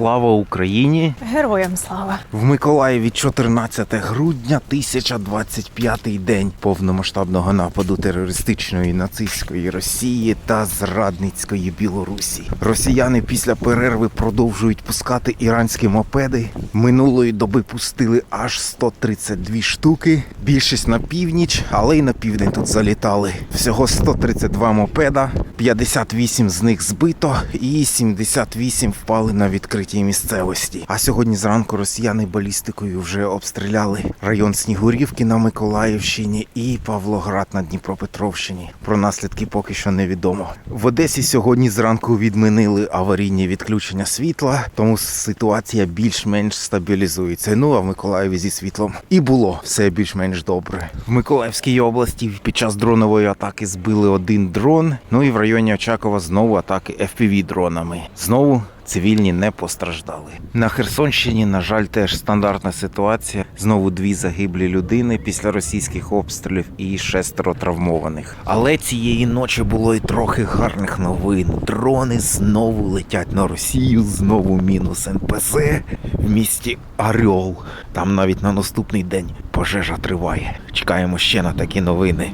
Слава Україні! Героям слава! В Миколаєві 14 грудня 1025 день повномасштабного нападу терористичної нацистської Росії та зрадницької Білорусі. Росіяни після перерви продовжують пускати іранські мопеди. Минулої доби пустили аж 132 штуки. Більшість на північ, але й на південь тут залітали. Всього 132 мопеда, 58 з них збито і 78 впали на відкритій місцевості. А сьогодні зранку росіяни балістикою вже обстріляли район Снігурівки на Миколаївщині і Павлоград на Дніпропетровщині. Про наслідки поки що невідомо. В Одесі сьогодні зранку відмінили аварійні відключення світла, тому ситуація більш-менш стабілізується. Ну а в Миколаєві зі світлом і було все більш-менш добре. В Миколаївській області під час дронової атаки збили один дрон. Ну і в районі Очакова знову атаки fpv дронами. Знову цивільні не постраждали. На Херсонщині, на жаль, теж стандартна ситуація. Знову дві загиблі людини після російських обстрілів і шестеро травмованих. Але цієї ночі було і трохи гарних новин. Дрони знову летять на Росію, знову мінус НПЗ в місті Орел. Там навіть на наступний день пожежа триває. Чекаємо ще на такі новини.